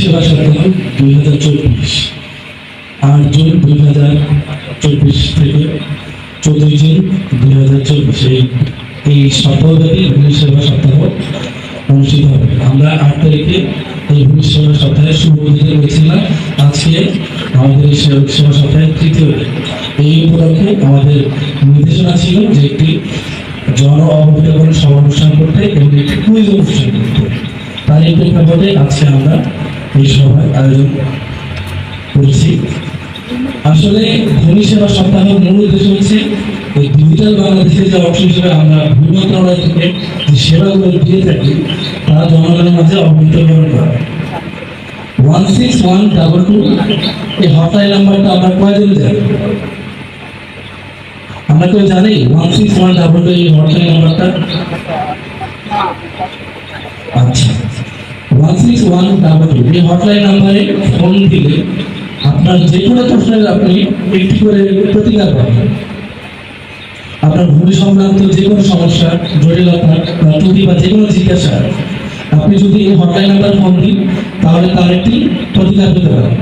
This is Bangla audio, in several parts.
সেবা সপ্তাহ দুই হাজার চব্বিশ। আট জুন দুই হাজার চব্বিশ থেকে চোদ্দই জুন দুই হাজার চব্বিশ। এই এই সপ্তাহব্যাপী ভূমি সেবা সপ্তাহ অনুষ্ঠিত হবে। আমরা আট তারিখে এই ভূমি সেবা সপ্তাহের উদ্বোধন করেছিলাম। আজকে আমাদের এই সেবা সপ্তাহের তৃতীয় এই উপলক্ষে আমাদের নির্দেশনা ছিল যে একটি জন অবহিতকরণ সভা অনুষ্ঠান করতে এবং একটি কুইজ অনুষ্ঠান করতে। তার এই প্রেক্ষাপটে আজকে আমরা এই সভার আয়োজন করেছি। আসলে ভূমি সেবা সপ্তাহের মূল উদ্দেশ্য হচ্ছে এই ডিজিটাল বাংলাদেশের যে অংশ হিসেবে আমরা ভূমি মন্ত্রণালয় থেকে যে সেবাগুলো দিয়ে থাকি তা জনগণের মাঝে অবহিতকরণ করা one six one double two এই হটলাইন নাম্বারটা আমরা কয়দিন জানি আমরা কেউ জানি one six one double two এই হটলাইন নাম্বারটা আচ্ছা ওয়ান সিক্স ওয়ান ডাবল এই হটলাইন নাম্বারে ফোন দিলে আপনার যে কোনো প্রশ্নের আপনি একটি করে প্রতিকার পাবেন। আপনার ভূমি সংক্রান্ত যে কোনো সমস্যা জটিলতা বা ত্রুটি বা যে কোনো জিজ্ঞাসা, আপনি যদি এই হটলাইন নাম্বার ফোন দিন, তাহলে তার একটি প্রতিকার পেতে পারেন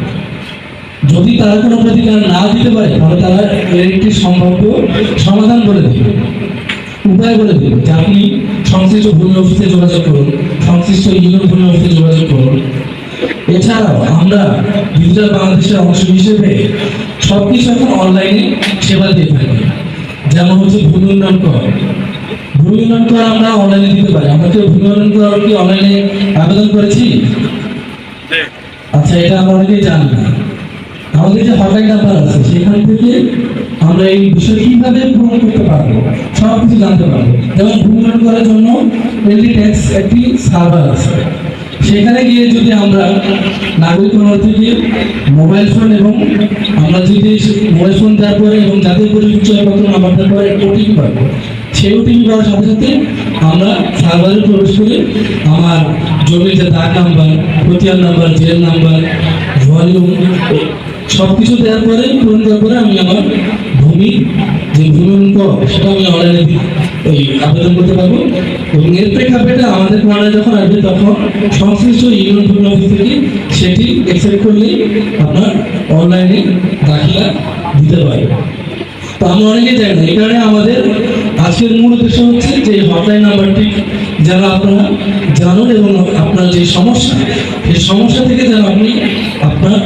যদি তারা কোনো প্রতিকার না দিতে পারে, তাহলে তারা একটি সম্ভাব্য সমাধান বলে দেবে উপায় বলে দেবে যে আপনি সংশ্লিষ্ট ভূমি অফিসে যোগাযোগ করুন সংশ্লিষ্ট ইউনিয়ন ভূমি অফিসে যোগাযোগ করুন। এছাড়াও আমরা ডিজিটাল বাংলাদেশের অংশ হিসেবে সব কিছু এখন অনলাইনে সেবা দিয়ে থাকি। যেমন হচ্ছে ভূমি উন্নয়ন কর। ভূমি উন্নয়ন কর আমরা অনলাইনে দিতে পারি। আমরা কেউ ভূমি উন্নয়ন কর কি অনলাইনে আবেদন করেছি? আচ্ছা এটা আমরা অনেকেই জানি না। আমাদের যে হটলাইন নাম্বার আছে, সেখান থেকে আমরা এই বিষয় কীভাবে পূরণ করতে পারব সব কিছু জানতে পারব। যেমন ভূমি করার জন্য এলডি ট্যাক্স একটি সার্ভার আছে। সেখানে গিয়ে যদি আমরা নাগরিক থেকে মোবাইল ফোন এবং আমরা যদি মোবাইল ফোন দেওয়ার পরে এবং জাতীয় পরিচয়পত্র নাম্বার দেওয়ার পরে ওটিপি পাবো, সেই ওটিপি পাওয়ার সাথে সাথে আমরা সার্ভারে প্রবেশ করে আমার জমির যে দাগ নাম্বার খতিয়ান নাম্বার জেল নাম্বার ভলিউম সব কিছু দেওয়ার পরে, পূরণ করার পরে আমি আমার ভূমি, যে ভূমি সেটা আমি অনলাইনে ওই আবেদন করতে পারব। এবং এর প্রেক্ষাপটে আমাদের প্ল্যানে যখন আসবে, তখন সংশ্লিষ্ট ইউনিয়ন ভূমি অফিস থেকে সেটি অ্যাকসেপ্ট করলেই আপনার অনলাইনে দাখিলা দিতে পারবে। তো আমরা অনেকেই জানি না এই কারণে আমাদের আজকের মূল উদ্দেশ্য হচ্ছে যে হটলাইন নাম্বারটি যেন আপনারা জানুন এবং আপনার যে সমস্যা, সেই সমস্যা থেকে যেন আপনি আপনার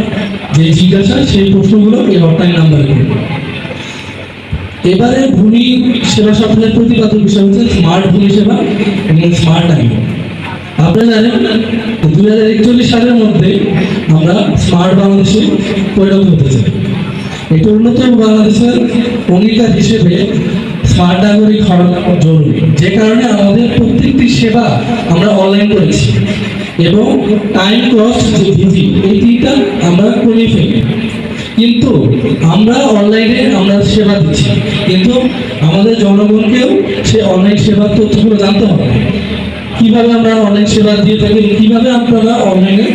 যে জিজ্ঞাসা সেই প্রশ্নগুলো এই হটলাইন নাম্বারে করবেন এবারে ভূমি সেবা সপ্তাহের প্রতিপাদ্য বিষয় হচ্ছে স্মার্ট ভূমি সেবা এবং স্মার্ট আইন আপনারা জানেন দুই হাজার একচল্লিশ সালের মধ্যে আমরা স্মার্ট বাংলাদেশে পরিণত হতে চাই। একটি উন্নত বাংলাদেশের অঙ্গীকার হিসেবে স্মার্ট নাগরিক হওয়া জরুরি। যে কারণে আমাদের প্রত্যেকটি সেবা আমরা অনলাইন করেছি। এবং টাইম কস্ট এই তিনটা আমরা কমিয়ে ফেলি। কিন্তু আমরা অনলাইনে আমরা সেবা দিচ্ছি। কিন্তু আমাদের জনগণকেও সে অনলাইন সেবার তথ্যগুলো জানতে হবে। কীভাবে আমরা অনলাইন সেবা দিয়ে থাকি, কীভাবে আপনারা অনলাইনে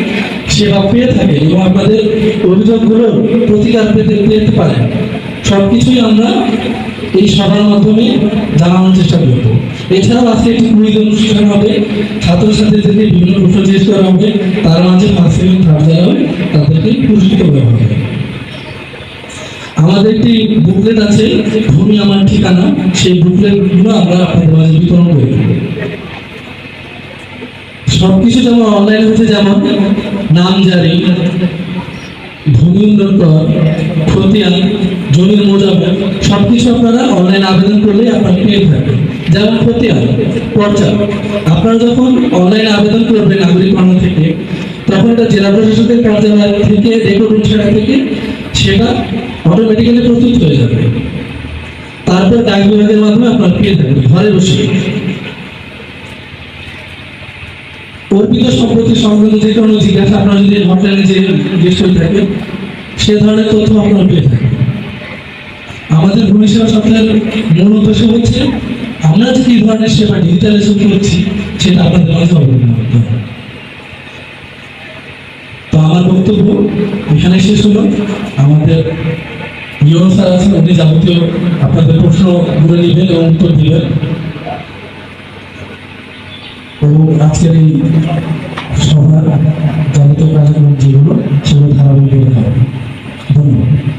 সেবা পেয়ে থাকেন এবং আপনাদের অভিযোগগুলো, প্রতিকার পেতে পেতে পারেন। সব কিছুই আমরা এই সভার মাধ্যমে জানানোর চেষ্টা করব। এছাড়াও আজকে একটি কুইজ অনুষ্ঠান হবে। ছাত্রছাত্রীদেরকে বিভিন্ন প্রশ্ন জিজ্ঞেস করা হবে। তার মাঝে ফার্স্ট সেকেন্ড থার্ড যারা হবে, তাদেরকে পুরস্কৃত করা হবে। আমাদের একটি বুকলেট আছে, ভূমি আমার ঠিকানা। সেই বুকলেটগুলো আমরা আপনাদের মাঝে বিতরণ করে সবকিছু যেমন অনলাইন হচ্ছে যেমন, নাম জারি ভূমি উন্নয়ন কর খতিয়ান জমির মোজাবের সবকিছু আপনারা অনলাইন আবেদন করলে আপনারা পেয়ে থাকবেন। যেমন খতিয়ান পর্চা। আপনারা যখন অনলাইনে আবেদন করবেন নাগরিক কর্ম থেকে, তখন এটা জেলা প্রশাসকের কার্যালয় থেকে রেকর্ড সেটা থেকে, সেটা অটোমেটিক্যালি প্রস্তুত হয়ে যাবে। তারপর ডাক বিভাগের মাধ্যমে আপনারা পেয়ে থাকবেন, ঘরে বসে। অর্পিত সম্পত্তি সংক্রান্ত যে কোনো জিজ্ঞাসা আপনারা যদি হটলাইনে যে করে থাকেন সে ধরনের তথ্য আপনারা পেয়ে থাকেন। আমাদের ভূমি সেবা সপ্তাহের মূল উদ্দেশ্য হচ্ছে, আমরা যে কি ধরনের সেবা ডিজিটালাইজেশন করছি, সেটা আপনাদের মাঝে অবলম্বন করতে হবে। তো আমার বক্তব্য এখানে শেষ হলো। আমাদের ইয়ন স্যার আছেন, উনি যাবতীয় আপনাদের প্রশ্নগুলো নেবেন এবং উত্তর দিবেন। এবং আজকের এই সভার জানিত কাজগুলো যেগুলো সেগুলো ধারাবাহিক ধন্যবাদ।